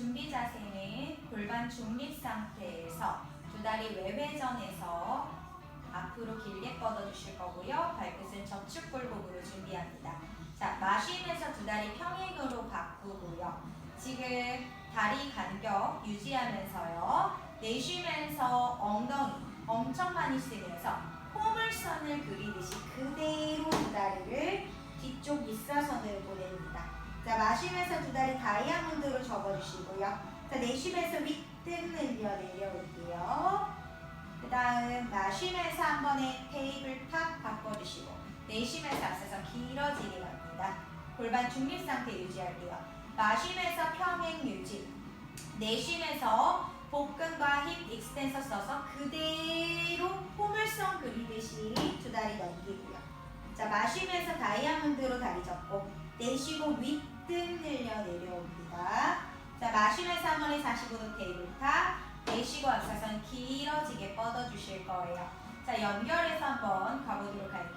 준비 자세는 골반 중립 상태에서 두 다리 외회전해서 앞으로 길게 뻗어주실 거고요. 발끝은 저축 굴곡으로 준비합니다. 자, 마쉬면서 두 다리 평행으로 바꾸고요. 지금 다리 간격 유지하면서요. 내쉬면서 엉덩이 엄청 많이 쓰면서 포물선을 그리듯이 그대로 두 다리를 뒤쪽 밑사선으로 보냅니다. 자, 마시면서 두 다리 다이아몬드 로 접어주시고요. 자, 내쉬면서 윗등 늘려 내려올게요. 그 다음 마시면서 한 번에 테이블 탑 바꿔주시고 내쉬면서 앞서서 길어지게 갑니다. 골반 중립 상태 유지할게요. 마시면서 평행 유지. 내쉬면서 복근과 힙 익스텐서 써서 그대로 포물선 그리듯이 두 다리 넘기고요. 자 마시면서 다이아몬드로 다리 접고 내쉬고 윗등 늘려 내려옵니다. 자 마시면서 한 번에 45도 테이블 탑 내쉬고 앞사선 길어지게 뻗어주실 거예요. 자 연결해서 한번 가보도록 할게요.